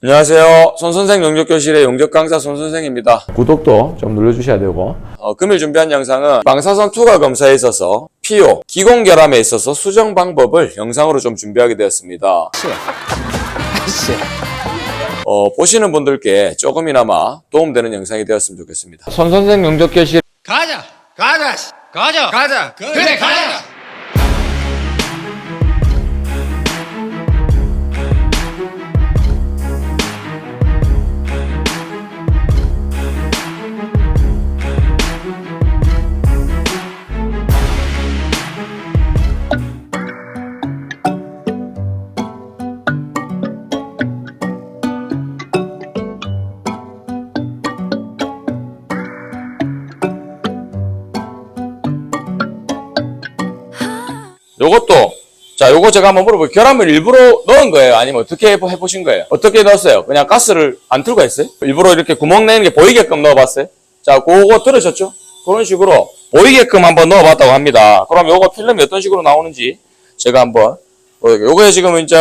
안녕하세요. 손선생 영적교실의 영적 강사 손선생입니다. 구독도 좀 눌러주셔야 되고 어, 금일 준비한 영상은 방사선 투과 검사에 있어서 피오, 기공결함에 있어서 수정 방법을 영상으로 좀 준비하게 되었습니다. 어, 보시는 분들께 조금이나마 도움되는 영상이 되었으면 좋겠습니다. 손선생 영적교실 가자 가자 씨. 가자 가자 그래, 가자 요것도 자 요거 제가 한번 물어볼게요. 결함을 일부러 넣은 거예요? 아니면 어떻게 해보- 해보신 거예요? 어떻게 넣었어요? 그냥 가스를 안 틀고 했어요? 일부러 이렇게 구멍 내는 게 보이게끔 넣어봤어요? 자 그거 들으셨죠? 그런 식으로 보이게끔 한번 넣어봤다고 합니다. 그럼 요거 필름이 어떤 식으로 나오는지 제가 한번 보여드릴게요. 요거에 지금 이제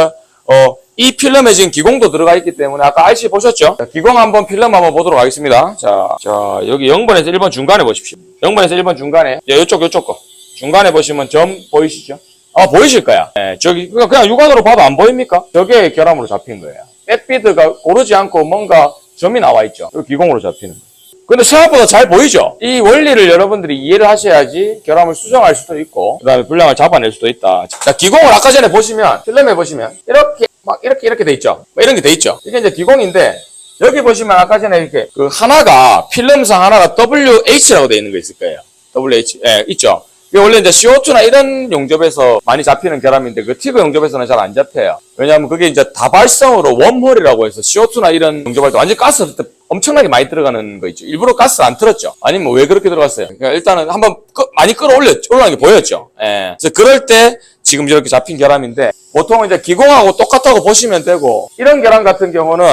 어, 이 필름에 지금 기공도 들어가 있기 때문에 아까 RC 보셨죠? 자, 기공 한번 필름 한번 보도록 하겠습니다. 자, 자 여기 0번에서 1번 중간에 보십시오. 0번에서 1번 중간에 야, 요쪽 요쪽 거 중간에 보시면 점 보이시죠? 아 보이실 거야. 예, 저기 그냥, 육안으로 봐도 안 보입니까? 저게 결함으로 잡힌 거예요. 백비드가 고르지 않고 뭔가 점이 나와 있죠. 기공으로 잡히는 거. 근데 생각보다 잘 보이죠? 이 원리를 여러분들이 이해를 하셔야지 결함을 수정할 수도 있고, 그 다음에 분량을 잡아낼 수도 있다. 자, 기공을 아까 전에 보시면, 필름에 보시면, 이렇게, 막, 이렇게, 이렇게 돼 있죠? 뭐 이런 게 돼 있죠? 이게 이제 기공인데, 여기 보시면 아까 전에 이렇게, 그 하나가, 필름상 하나가 WH라고 돼 있는 거 있을 거예요. WH, 예, 있죠? 원래 이제 CO2나 이런 용접에서 많이 잡히는 결함인데 그 티브 용접에서는 잘 안 잡혀요. 왜냐하면 그게 이제 다발성으로 웜홀이라고 해서 CO2나 이런 용접할 때 완전 가스 엄청나게 많이 들어가는 거 있죠. 일부러 가스 안 틀었죠. 아니면 왜 그렇게 들어갔어요? 그러니까 일단은 한번 끄- 많이 끌어올렸, 올라간 게 보였죠. 예. 그래서 그럴 때 지금 이렇게 잡힌 결함인데 보통은 이제 기공하고 똑같다고 보시면 되고 이런 결함 같은 경우는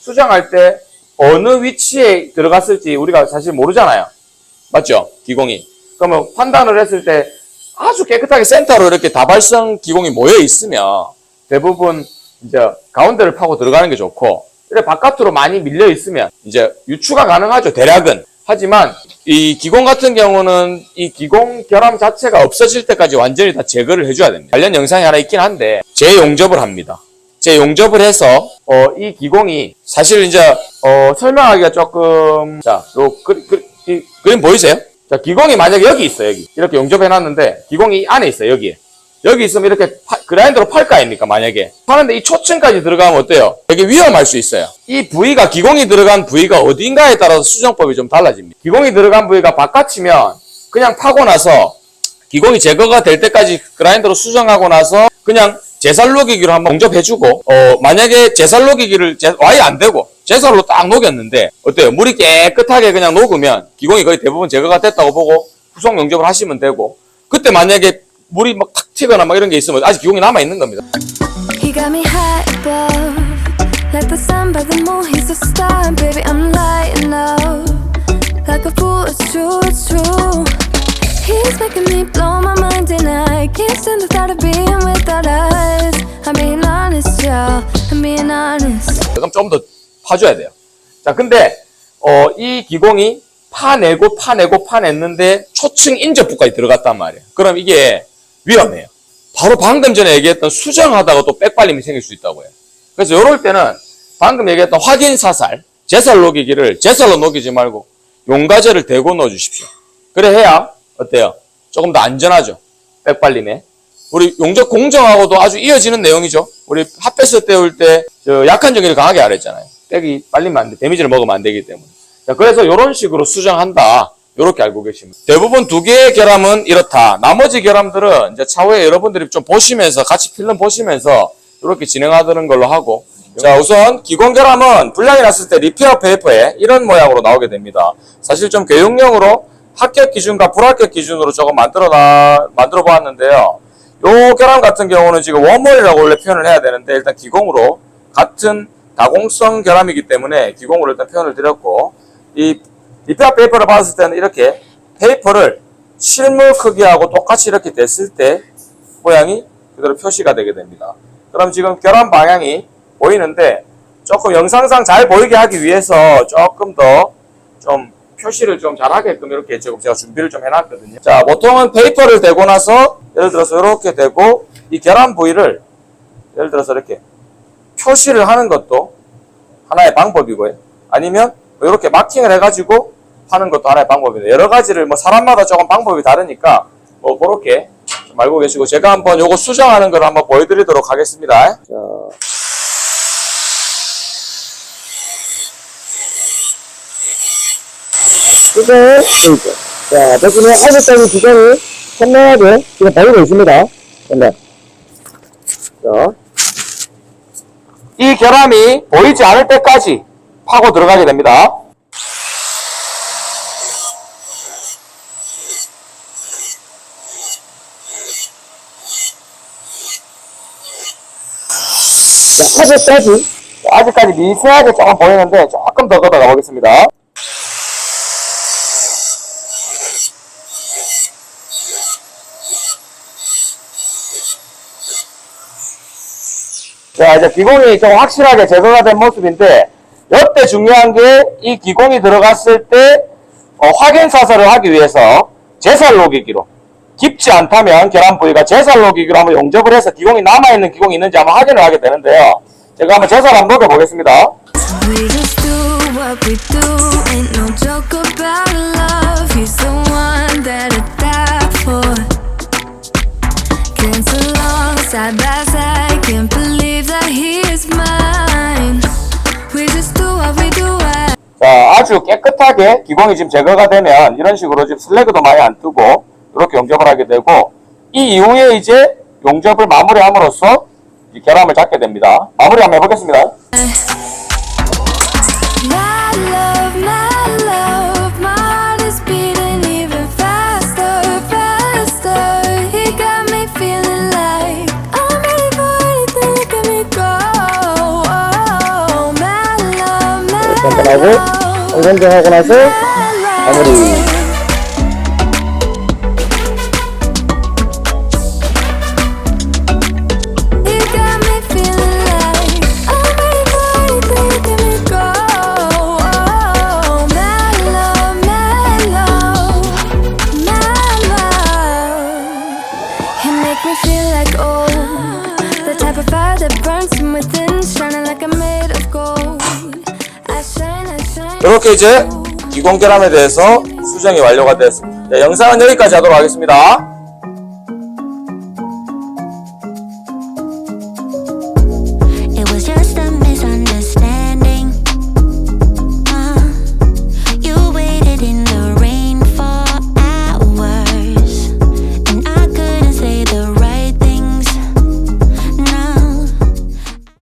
수정할 때 어느 위치에 들어갔을지 우리가 사실 모르잖아요. 맞죠? 기공이. 그러면 판단을 했을 때 아주 깨끗하게 센터로 이렇게 다발성 기공이 모여 있으면 대부분 이제 가운데를 파고 들어가는 게 좋고 이렇게 바깥으로 많이 밀려 있으면 이제 유추가 가능하죠. 대략은. 하지만 이 기공 같은 경우는 이 기공 결함 자체가 없어질 때까지 완전히 다 제거를 해줘야 됩니다. 관련 영상이 하나 있긴 한데 재용접을 합니다. 재용접을 해서 어, 이 기공이 사실 이제 어, 설명하기가 조금 자요 그림 보이세요? 자 기공이 만약에 여기 있어 여기. 이렇게 용접해 놨는데 기공이 이 안에 있어 여기에. 여기 있으면 이렇게 파- 그라인더로 팔 거 아닙니까 만약에. 하는데 이 초층까지 들어가면 어때요? 되게 위험할 수 있어요. 이 부위가 기공이 들어간 부위가 어딘가에 따라서 수정법이 좀 달라집니다. 기공이 들어간 부위가 바깥이면 그냥 파고 나서 기공이 제거가 될 때까지 그라인더로 수정하고 나서 그냥 제살 녹이기로 한번 용접해주고 어 만약에 제살 녹이기를 제, 와이 안 되고 제살로 딱 녹였는데 어때요? 물이 깨끗하게 그냥 녹으면 기공이 거의 대부분 제거가 됐다고 보고 후속 용접을 하시면 되고 그때 만약에 물이 막 탁 튀거나 막 이런 게 있으면 아직 기공이 남아 있는 겁니다. He got me high above, like the sun by the moon. He's a star, baby. I'm lighting up, like a fool. It's true, it's true. He's making me blow my mind, and I can't stand the thought of being without us. I'm being honest, y'all. I'm being honest. 그럼 좀더 파줘야 돼요. 자, 근데 어, 이 기공이 파내고 파내고 파냈는데 초층 인접부까지 들어갔단 말이에요. 그럼 이게 위험해요. 바로 방금 전에 얘기했던 수정하다가 또 빽발림이 생길 수 있다고 해요. 그래서 이럴 때는 방금 얘기했던 확인 사살, 제살 녹이기를 제살로 녹이지 말고 용가제를 대고 넣어 주십시오. 그래 해야 어때요? 조금 더 안전하죠. 빽발림에. 우리 용접 공정하고도 아주 이어지는 내용이죠. 우리 핫패스 때울 때저 약한 전기를 강하게 하랬잖아요. 빽이 빨리면 안 돼. 데미지를 먹으면 안 되기 때문에. 자, 그래서 이런 식으로 수정한다. 이렇게 알고 계시면. 대부분 두 개의 결함은 이렇다. 나머지 결함들은 이제 차후에 여러분들이 좀 보시면서 같이 필름 보시면서 이렇게 진행하는 걸로 하고. 자, 우선 기공 결함은 불량이 났을 때 리페어 페이퍼에 이런 모양으로 나오게 됩니다. 사실 좀 교육용으로 합격 기준과 불합격 기준으로 조금 만들어 나, 만들어 보았는데요. 요 결함 같은 경우는 지금 원몰이라고 원래 표현을 해야 되는데 일단 기공으로 같은 가공성 결함이기 때문에 기공으로 일단 표현을 드렸고 이 리페어 페이퍼를 받았을 때는 이렇게 페이퍼를 실물 크기하고 똑같이 이렇게 됐을 때 모양이 그대로 표시가 되게 됩니다. 그럼 지금 결함 방향이 보이는데 조금 영상상 잘 보이게 하기 위해서 조금 더 좀 표시를 좀 잘하게끔 이렇게 지금 제가 준비를 좀 해놨거든요. 자, 보통은 페이퍼를 대고 나서 예를 들어서 이렇게 대고 이 계란 부위를 예를 들어서 이렇게 표시를 하는 것도 하나의 방법이고요. 아니면 이렇게 마킹을 해가지고 하는 것도 하나의 방법입니다. 여러 가지를 뭐 사람마다 조금 방법이 다르니까 뭐 그렇게 좀 알고 계시고 제가 한번 요거 수정하는 걸 한번 보여드리도록 하겠습니다. 자. 그거 보이죠? 자, 대신에 어제까지 기간이 선명하게 지금 보이고 있습니다. 근데, 자, 이 결함이 보이지 않을 때까지 파고 들어가게 됩니다. 자, 어제까지 아직까지 미세하게 조금 보이는데 조금 더 걷어가 보겠습니다. 자, 이제 기공이 좀 확실하게 제거가 된 모습인데, 이때 중요한 게 이 기공이 들어갔을 때 어, 확인 사살을 하기 위해서 제살 녹이기로 깊지 않다면 계란 부위가 제살 녹이기로 한번 용접을 해서 기공이 남아있는 기공이 있는지 한번 확인을 하게 되는데요. 제가 한번 제살 한번 녹여보겠습니다. Side by side. Can't believe that he is mine. We just do what we do. 자, 아주 깨끗하게 기공이 지금 제거가 되면 이런 식으로 지금 슬래그도 많이 안 뜨고 이렇게 용접을 하게 되고 이 이후에 이제 용접을 마무리함으로써 이 결함을 잡게 됩니다. 마무리 한번 해보겠습니다. 한번 하고, 정상정하고 나서, 마무리. 이렇게 이제 기공 결함에 대해서 수정이 완료가 되었습니다. 자, 영상은 여기까지 하도록 하겠습니다.